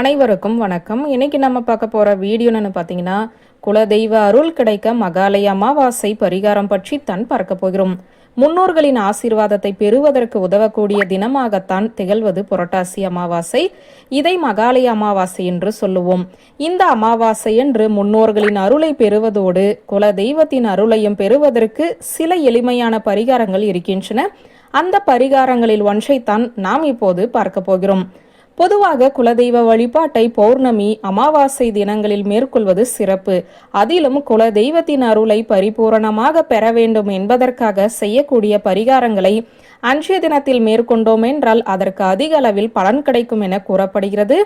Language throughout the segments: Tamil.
அனைவருக்கும் வணக்கம். இன்னைக்கு நம்ம பார்க்க போகிற வீடியோன்னு பார்த்தீங்கன்னா குலதெய்வ அருள் கிடைக்க மகாலய அமாவாசை பரிகாரம் பற்றி தான் பார்க்க போகிறோம். முன்னோர்களின் ஆசீர்வாதத்தை பெறுவதற்கு உதவக்கூடிய தினமாகத்தான் திகழ்வது புரட்டாசி அமாவாசை. இதை மகாலய அமாவாசை என்று சொல்லுவோம். இந்த அமாவாசை என்று முன்னோர்களின் அருளை பெறுவதோடு குல தெய்வத்தின் அருளையும் பெறுவதற்கு சில எளிமையான பரிகாரங்கள் இருக்கின்றன. அந்த பரிகாரங்களில் ஒன்றைத்தான் நாம் இப்போது பார்க்க போகிறோம். பொதுவாக குலதெய்வ வழிபாட்டை பௌர்ணமி அமாவாசை தினங்களில் மேற்கொள்வது சிறப்பு. அதிலும் குலதெய்வத்தின் அருளை பரிபூரணமாக பெற வேண்டும் என்பதற்காக செய்யக்கூடிய பரிகாரங்களை அன்றைய தினத்தில் மேற்கொண்டோம் என்றால் அதற்கு அதிக அளவில் பலன் கிடைக்கும் என கூறப்படுகிறது.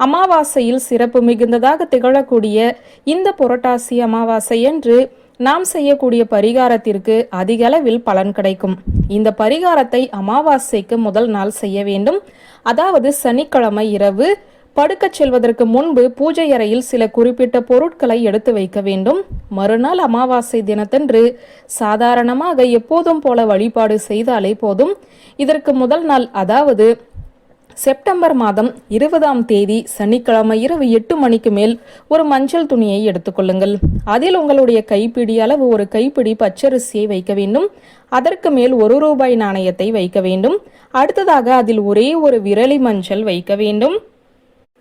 அமாவாசையில் சிறப்பு மிகுந்ததாக திகழக்கூடிய இந்த புரட்டாசி அமாவாசை என்று நாம் செய்யக்கூடிய பரிகாரத்திற்கு அதிகளவில் பலன் கிடைக்கும். இந்த பரிகாரத்தை அமாவாசைக்கு முதல் நாள் செய்ய வேண்டும். அதாவது சனிக்கிழமை இரவு படுக்கச் செல்வதற்கு முன்பு பூஜை அறையில் சில குறிப்பிட்ட பொருட்களை எடுத்து வைக்க வேண்டும். மறுநாள் அமாவாசை தினத்தன்று சாதாரணமாக எப்போதும் போல வழிபாடு செய்தாலே போதும். இதற்கு முதல் நாள் அதாவது செப்டம்பர் மாதம் இருபதாம் தேதி சனிக்கிழமை இரவு எட்டு மணிக்கு மேல் ஒரு மஞ்சள் துணியை எடுத்துக்கொள்ளுங்கள் அதில் உங்களுடைய கைப்பிடி அளவு ஒரு கைப்பிடி பச்சரிசியை வைக்க வேண்டும். அதற்கு மேல் ஒரு ரூபாய் நாணயத்தை வைக்க வேண்டும். அடுத்ததாக அதில் ஒரே ஒரு விரலி மஞ்சள் வைக்க வேண்டும்.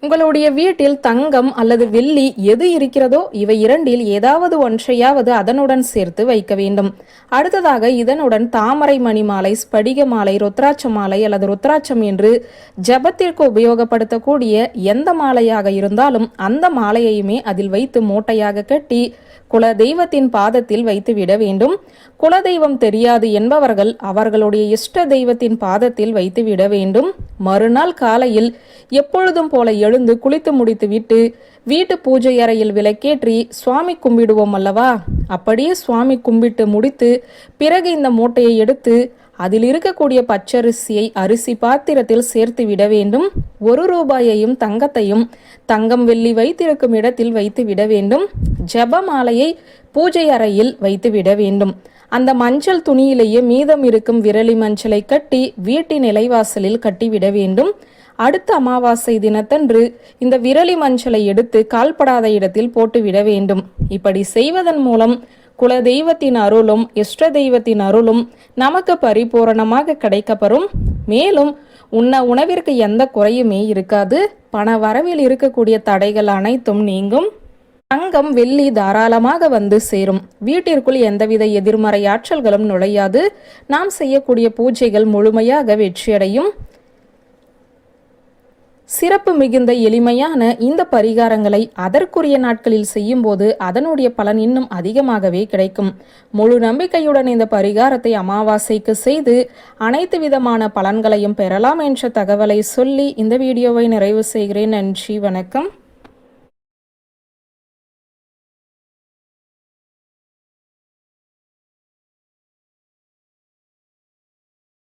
உங்களுடைய வீட்டில் தங்கம் அல்லது வெள்ளி எது இருக்கிறதோ இவை இரண்டில் ஏதாவது ஒன்றையாவது அதனுடன் சேர்த்து வைக்க வேண்டும். அடுத்ததாக இதனுடன் தாமரை மணி மாலை ஸ்படிக மாலை ருத்ராட்ச மாலை அல்லது ருத்ராட்சம் என்று ஜபத்திற்கு உபயோகப்படுத்தக்கூடிய எந்த மாலையாக இருந்தாலும் அந்த மாலையையுமே அதில் வைத்து மூட்டையாக கட்டி குல தெய்வத்தின் பாதத்தில் வைத்து விட வேண்டும். குலதெய்வம் தெரியாது என்பவர்கள் அவர்களுடைய இஷ்ட தெய்வத்தின் பாதத்தில் வைத்து விட வேண்டும். மறுநாள் காலையில் எப்பொழுதும் போல எழுந்து குளித்து முடித்து விட்டு வீட்டு பூஜை அறையில் விளக்கேற்றி சுவாமி கும்பிடுவோம் அல்லவா? அப்படியே சுவாமி கும்பிட்டு முடித்து பிறகு இந்த மூட்டையை எடுத்து அதில் இருக்கக்கூடிய பச்சரிசியை அரிசி பாத்திரத்தில் சேர்த்து விட வேண்டும். ஒரு ரூபாயையும் தங்கத்தையும் தங்கம் வெள்ளி வைத்திருக்கும் இடத்தில் வைத்து விட வேண்டும். ஜப மாலையை பூஜை அறையில் வைத்து விட வேண்டும். அந்த மஞ்சள் துணியிலேயே மீதம் இருக்கும் விரலி மஞ்சளை கட்டி வீட்டின் நிலைவாசலில் கட்டிவிட வேண்டும். அடுத்த அமாவாசை தினத்தன்று இந்த விரலி மஞ்சளை எடுத்து கால்படாத இடத்தில் போட்டுவிட வேண்டும். இப்படி செய்வதன் மூலம் குல தெய்வத்தின் அருளும் இஷ்ட தெய்வத்தின் அருளும் நமக்கு பரிபூரணமாக கிடைக்கப்பெறும். மேலும் உண்ண உணவிற்கு எந்த குறையுமே இருக்காது. பண வரவில் இருக்கக்கூடிய தடைகள் அனைத்தும் நீங்கும். தங்கம் வெள்ளி தாராளமாக வந்து சேரும். வீட்டிற்குள் எந்தவித எதிர்மறை ஆற்றல்களும் நுழையாது. நாம் செய்யக்கூடிய பூஜைகள் முழுமையாக வெற்றியடையும். சிறப்பு மிகுந்த எளிமையான இந்த பரிகாரங்களை அதற்குரிய நாட்களில் செய்யும்போது அதனுடைய பலன் இன்னும் அதிகமாகவே கிடைக்கும். முழு நம்பிக்கையுடன் இந்த பரிகாரத்தை அமாவாசைக்கு செய்து அனைத்து விதமான பலன்களையும் பெறலாம் என்ற தகவலை சொல்லி இந்த வீடியோவை நிறைவு செய்கிறேன். நன்றி வணக்கம்.